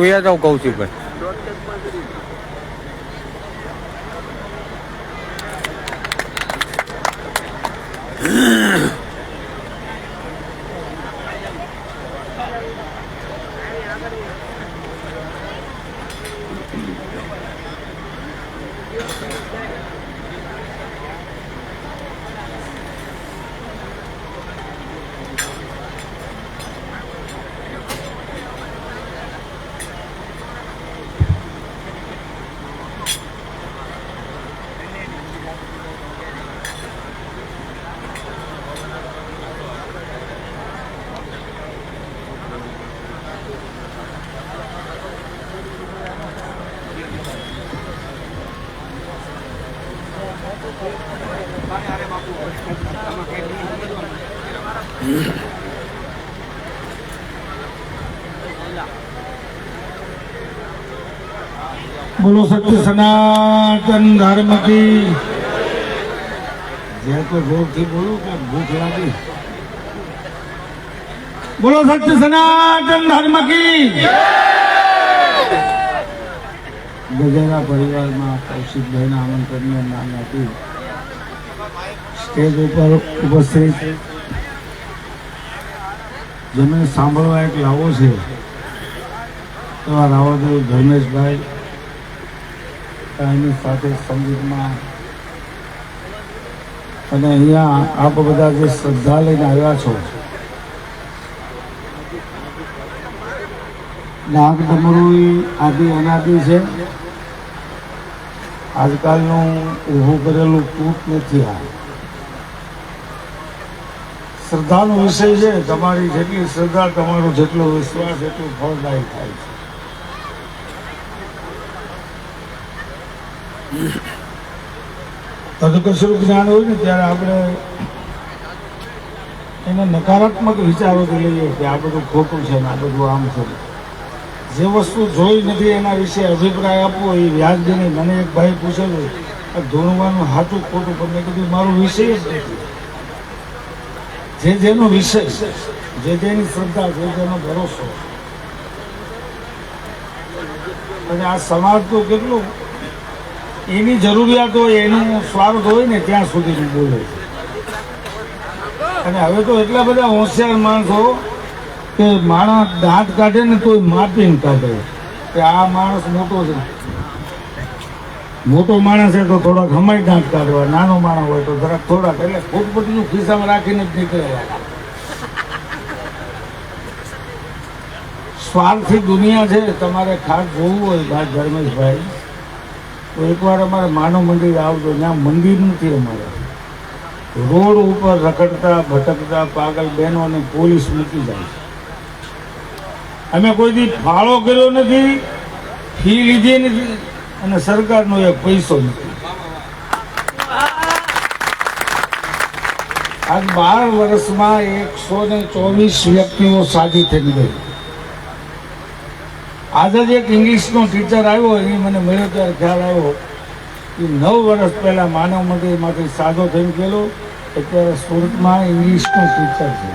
વ્યા જાવ કૌશિકભાઈ બોલો સત્ય સનાતન ધર્મ કી. જ્યાં તો જોરથી બોલો કે ભૂખ લાગી. બોલો સત્ય સનાતન ધર્મ કી. ગજેરા પરિવારમાં કૌશિકભાઈના આમંત્રણને નામ આપી સ્ટેજ ઉપર ઉપસ્થિત. જેમને સાંભળવા એક લાવો છે એવા રાવદેવ ધર્મેશભાઈ એની સાથે સંગીતમાં. અને અહીંયા આપ બધા જે શ્રદ્ધા લઈને આવ્યા છો, નાગ ડમરું આદિ અનાદિ છે. આજકાલનું ઊભું કરેલું કૂટ નથી આ. શ્રદ્ધાનો વિષય છે, તમારી જેટલી શ્રદ્ધા, તમારો જેટલો વિશ્વાસ, એટલું ફળદાયી થાય છે. તદકશુર જ્ઞાન હોય ને, ત્યારે આપણે એને નકારાત્મક વિચારોથી લઈએ કે આ બધું ખોટું છે ને આ બધું આમ છે. જે વસ્તુ જોઈ નથી એના વિશે અભિપ્રાય આપવો એ વ્યાજબી મને એક ભાઈ પૂછેલું આ ધૂણવાનું હાચું ખોટું, પણ મેં કીધું મારો વિષય જ નથી. જે જેનો વિષય જે જેની શ્રદ્ધા, જે જેનો ભરોસો. અને આ સમાજ તો કેટલું એની જરૂરિયાત હોય, એનું સ્વાર્થ હોય ને, ત્યાં સુધી બોલે અને હવે તો એટલા બધા હોશિયાર માણસો કે માણસ દાંત કાઢે ને તો માપીને કાઢે. કે આ માણસ મોટો છે. મોટો માણસ તો થોડાક હમાય દાંત કાઢવા, નાનો માણસ હોય તો જરાક થોડાક, એટલે ફૂટપટીનું ખિસ્સામાં રાખીને જ નીકળેલા સ્વાર્થી દુનિયા છે, તમારે ખાસ જોવું હોય, ભાઈ, ધર્મેશભાઈ. તો એકવાર અમારે માનવ મંદિર આવજો ત્યાં મંદિર નથી અમારે. રોડ ઉપર રખડતા, ભટકતા પાગલ બહેનોને પોલીસ મૂકી જાય અમે કોઈ દી ફાળો કર્યો નથી, ફી લીધી નથી, અને સરકારનો એક પૈસો નથી. આજ બાર વર્ષમાં એકસો ને ચોવીસ વ્યક્તિઓ સાજી થઈ ગઈ. આજે જ એક ઇંગ્લિશનો ટીચર આવ્યો, એ મને મળ્યો ત્યારે ખ્યાલ આવ્યો કે નવ વર્ષ પહેલાં માનવ મંદિરમાંથી સાજો થઈને ગયેલો, અત્યારે સુરતમાં ઇંગ્લિશનો ટીચર છે.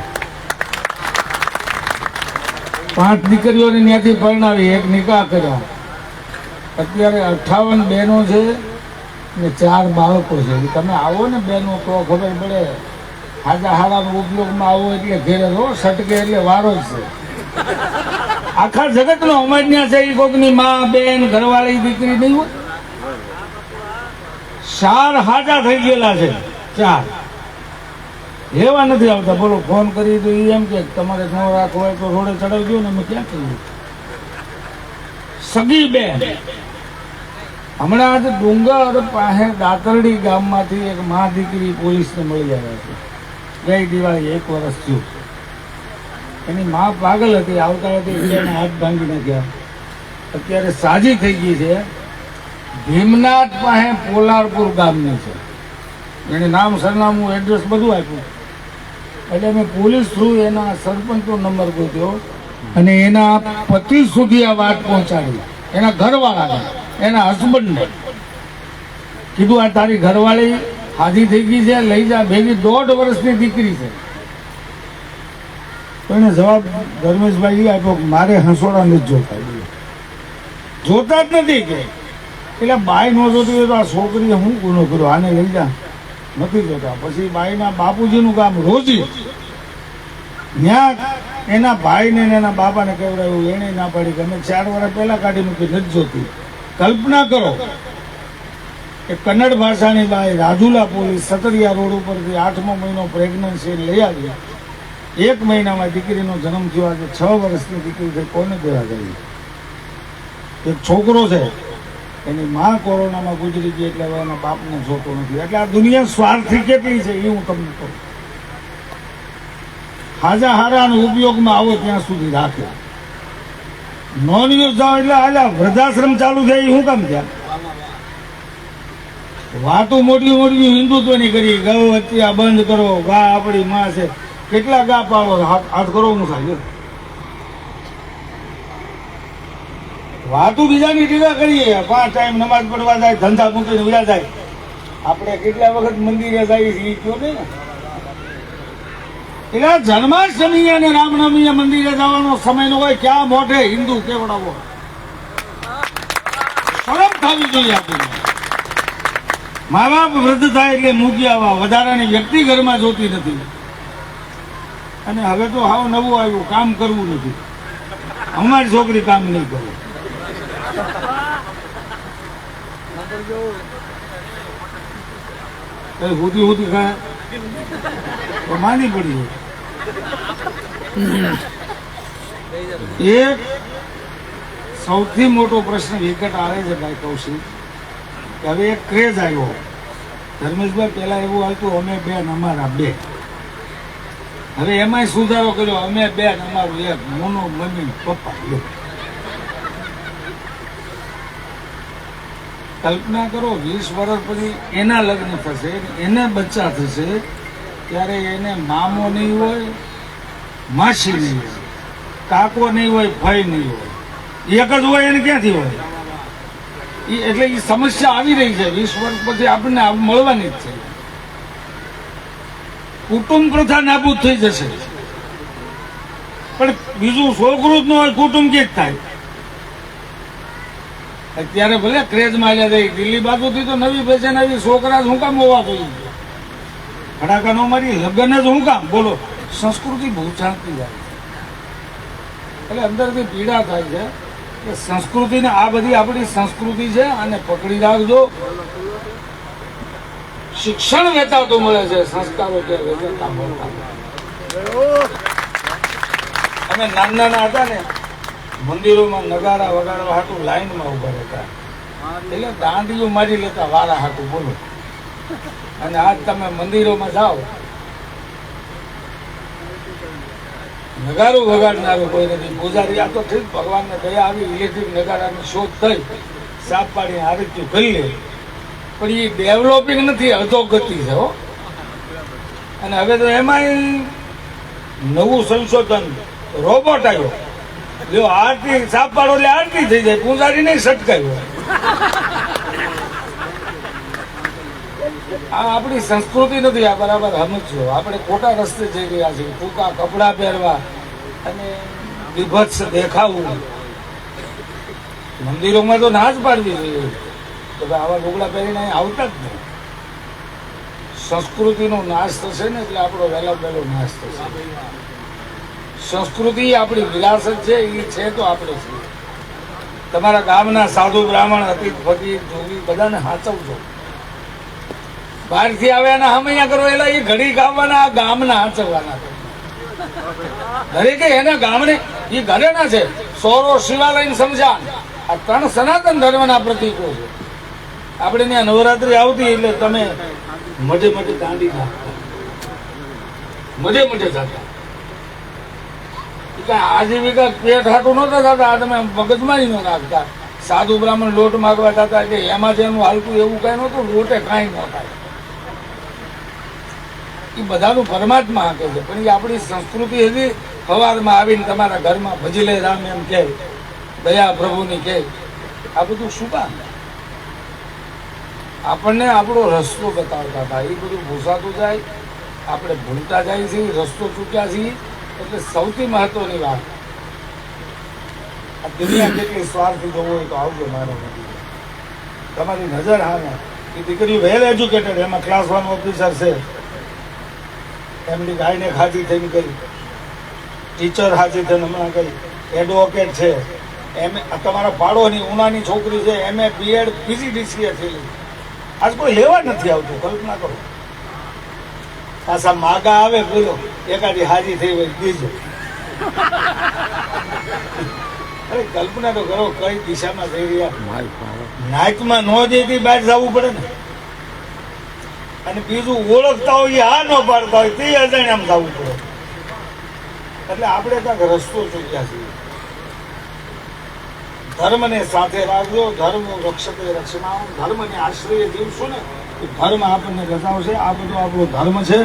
પાંચ દીકરીઓને ત્યાંથી પરણાવી, એક નિકાહ કર્યા. અત્યારે અઠાવન બહેનો છે ને ચાર બાળકો છે. તમે આવો ને બહેનો તો ખબર પડે. હાજા હારાનો ઉપયોગમાં આવો એટલે ઘેરે રહો સટકે એટલે વારો જ છે. આખા જગતનો અમાજ્ઞા છે, એ કોકની માં, બેન, ઘરવાળી, દીકરી નહીં હોય. ચાર હાજા થઈ ગયેલા છે, ચાર. એવા નથી આવતા. બોલો, ફોન કરી તો એમ કે તમારે ન રાખવો હોય તો રોડે ચડાવજો ને, અમે ક્યાં કહીએ? સગી બેન. હમણાં આજે ડુંગર પાસે દાતરડી ગામમાંથી એક મા દીકરી પોલીસને મળી આવ્યા છે. ગઈ દિવાળી એક વર્ષ થયું. એની મા પાગલ હતી આવતા હતી એટલે હાથ ભાંગી નાખ્યા. અત્યારે સાજી થઈ ગઈ છે. ભીમનાથ પાસે પોલારપુર ગામની છે. એને નામ સરનામું, એડ્રેસ બધું આપ્યું. એટલે મેં પોલીસ થ્રુ એના સરપંચનો નંબર ગોત્યો અને એના પતિ સુધી આ વાત પહોંચાડી. એના ઘરવાળાને, એના હસબન્ડને. કીધું, આ તારી ઘરવાળી હાજી થઈ ગઈ છે, લઈ જા. ભેગી દોઢ વર્ષની દીકરી છે. તો એને જવાબ ધર્મેશભાઈ આપ્યો મારે હંસોડા નથી જોતા જોતા જ નથી કે. એટલે બાઈ ન જોતી હોય તો આ છોકરીએ હું ગુનો કર્યો? આને લઈ જા. નથી જોતા. પછી બાઈના બાપુજીનું કામ રોજી. ત્યાં એના ભાઈને ને એના બાપાને કહેવડાવ્યું એને ના પાડી કે અમે ચાર વર્ષ પહેલા કાઢી મૂકી, નથી જોતી. કલ્પના કરો કે કન્નડ ભાષાની બાઈ રાજુલા પોલીસ સતરિયા રોડ ઉપરથી આઠમો મહિનો પ્રેગ્નન્સી લઈ આવી. એક મહિનામાં દીકરીનો જન્મ થયો આજે છ વર્ષની દીકરી છે, કોને દેવા ગઈ એક છોકરો છે, એની માં કોરોનામાં ગુજરી ગઈ એટલે એના બાપને જોતો નથી. એટલે આ દુનિયા સ્વાર્થી કેટલી છે એ હું તમને કહું. હાજા હારાનો ઉપયોગમાં આવો ત્યાં સુધી રાખે નોન યુઝ જાઓ એટલે આલા વૃદ્ધાશ્રમ ચાલુ થાય એ હું કામ ત્યાં વાતો મોટી મોટી હિન્દુત્વની કરી, ગૌ હત્યા બંધ કરો, ગા આપણી માં છે. કેટલા ગા પાડો હાથ કરો હું થાય વાતું બીજાની ટીકા કરીએ. પાંચ ટાઈમ નમાજ પડવા જાય, ધંધા મૂકીને વ્યા જાય. આપણે કેટલા વખત મંદિરે જાય એ કયો ને? એટલે જન્માષ્ટમી અને રામનવમી મંદિરે જવાનો સમય નો હોય, ક્યાં મોઢે હિન્દુ કેવડાવો? શરમ થવી જોઈએ આપણને. મા બાપ વૃદ્ધ થાય એટલે મૂકી આવવા વધારાની વ્યક્તિ ઘરમાં જોતી નથી. અને હવે તો હાવ નવું આવ્યું, કામ કરવું નથી. અમારી છોકરી કામ નહીં કરે. કઈ હુતી હુતી ખાય? તો માની પડી એક સૌથી મોટો પ્રશ્ન વિકટ આવે છે ભાઈ કૌશિક હવે એક ક્રેઝ આવ્યો. ધર્મેશભાઈ, પહેલાં એવું હતું અમે બેન, અમારા બે હવે એમાંય સુધારો કર્યો. અમે બે અમારું એક, મોનો, મમ્મી, પપ્પા કલ્પના કરો, વીસ વર્ષ પછી એના લગ્ન થશે, એને બચ્ચા થશે, ત્યારે એને મામો નહીં હોય, માસી નહીં હોય, કાકો નહીં હોય, ભાઈ નહીં હોય. એક જ હોય એને ક્યાંથી હોય? એટલે એ સમસ્યા આવી રહી છે. વીસ વર્ષ પછી આપણને મળવાની જ છે. કુટુંબ પ્રથા નાબૂદ થઈ જશે. પણ બીજું છોકરું જ ન હોય, કુટુંબ કે થાય? અત્યારે ભલે ક્રેઝ માર્યા જાય દિલ્હી બાજુથી તો નવી પેશે નવી છોકરા હું કામ હોવા જોઈએ. ફટાકા નો મારી, લગ્ન જ શું કામ? બોલો. સંસ્કૃતિ બહુ ચાલતી જાય. એટલે અંદરથી પીડા થાય છે કે સંસ્કૃતિને આ બધી આપણી સંસ્કૃતિ છે અને પકડી રાખજો. શિક્ષણ વેચાતું મળે છે, સંસ્કારો કે વેચાતા મળતા. અમે નાના નાના હતા ને, મંદિરોમાં નગારા વગાડવા હાટું લાઈનમાં ઊભા રહેતા. એટલે દાંડીઓ મારી લેતા, વારા હાટું, બોલો. અને આજ તમે મંદિરોમાં જાઓ. નગારું વગાડનારું કોઈ નથી. પૂજારી, આ તો ઠીક ભગવાનને દયા આવી, ઇલેક્ટ્રિક નગારાની શોધ થઈ. સાપ આ આરત્યું કરી લે. પણ એ ડેવલપિંગ નથી અધોગતિ છે, હો. અને હવે તો એમાંય નવું સંશોધન રોબોટ આવ્યો. જો આરતી સાપ પાડો એટલે આરતી થઈ જાય પૂજારી નહીં સટકાયું આ આપણી સંસ્કૃતિ નથી, આ બરાબર સમજો આપણે ખોટા રસ્તે જઈ રહ્યા છીએ, ટૂંકા કપડાં પહેરવા અને વિભત્સ દેખાવું. મંદિરોમાં તો ના જ પાડવી જોઈએ. તો ભાઈ આવા લુગડા પહેરીને અહીં આવતા જ નહીં. સંસ્કૃતિનો નાશ થશે ને એટલે આપણો વહેલા વહેલો નાશ થશે. સંસ્કૃતિ આપણી વિરાસત છે, એ છે તો આપણે છીએ. તમારા ગામના સાધુ બ્રાહ્મણ અતિ ફકીર જોગી, બધાને સાચવજો બહારથી આવે એના હમૈયા કરો, એટલે એ ઘડી ગામવાના આ ગામના હાચવવાના દરેકે એના ગામને, એ ઘરે ના છે. સોરો શિવાલય સમજાન આ ત્રણ સનાતન ધર્મના પ્રતીકો છે. આપણે ત્યાં નવરાત્રી આવતી એટલે તમે મજે મજે દાંડી મજે જતા. ઈ આજીવિકા પેટ હાટું નહોતા થતા તમે મગજમારી ન નાખતા સાધુ બ્રાહ્મણ લોટ માગવા થતા એટલે એમાં જેનું હાલતું એવું કાંઈ નહોતું, લોટે કાંઈ ન થાય. એ બધાનું પરમાત્મા હાકે છે. પણ એ આપણી સંસ્કૃતિ હતી સવારમાં આવીને તમારા ઘરમાં ભજી લે રામ એમ કે દયા પ્રભુની કે આ બધું શું કામ? આપણને આપણો રસ્તો બતાવતા હતા. એ બધું ભૂસાતું જાય, આપણે ભૂલતા જાય છીએ રસ્તો ચૂક્યા છીએ. એટલે સૌથી મહત્વની વાત, આ દુનિયા કેટલી સ્વાર્થી જવું હોય તો આવજો મારો તમારી નજર હા ને એ દીકરી વેલ એજ્યુકેટેડ એમાં ક્લાસ વન ઓફિસર છે. એમની ગાયને હાજી થઈને ગઈ. ટીચર હાજી થઈને હમણાં ગઈ. એડવોકેટ છે. એમ તમારા ભાડોની ઉનાની છોકરી છે. એમ એ બીએડ પીજીડીસીએ થયેલી. આજ કોઈ લેવા નથી આવતું કલ્પના કરો. પાછા માગા આવે બોલો એકાદી હાજી થઈ હોય બીજો. અરે કલ્પના તો કરો કઈ દિશામાં થઈ રહ્યા. નાયકમાં ન જઈતી બહાર જવું પડે ને. અને બીજું ઓળખતા હોય હા ન પાડતા હોય તે અજાણ્યામ જવું પડે. એટલે આપણે કાંઈક રસ્તો ચૂક્યા છીએ. ધર્મને સાથે રાખજો. ધર્મ રક્ષકે રક્ષણાઓ ધર્મને આશ્રય જીવશું ને એ ધર્મ આપણને બતાવશે આ બધો આપણો ધર્મ છે.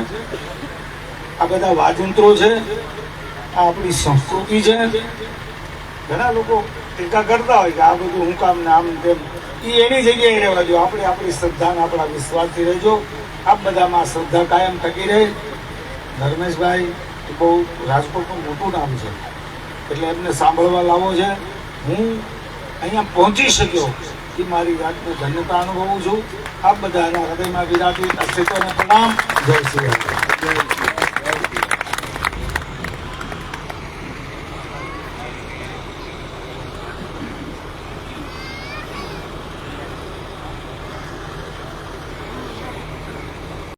આ બધા વાજંત્રો છે. આ આપણી સંસ્કૃતિ છે. ઘણા લોકો ટીકા કરતા હોય કે આ બધું હું કામ ને આમ તેમ. એ એની જગ્યાએ રહેવા દો. આપણે આપણી શ્રદ્ધાને આપણા વિશ્વાસથી રહેજો. આ બધામાં શ્રદ્ધા કાયમ ટકી રહે. ધર્મેશભાઈ બહુ રાજકોટનું મોટું નામ છે. એટલે એમને સાંભળવા લાવો છે. હું અહીંયા પહોંચી શક્યો એ મારી વાતને ધન્યતા અનુભવું છું. આપ બધાના હૃદયમાં વિરાજી અસ્તિત્વને પ્રણામ. જય શ્રી રામ.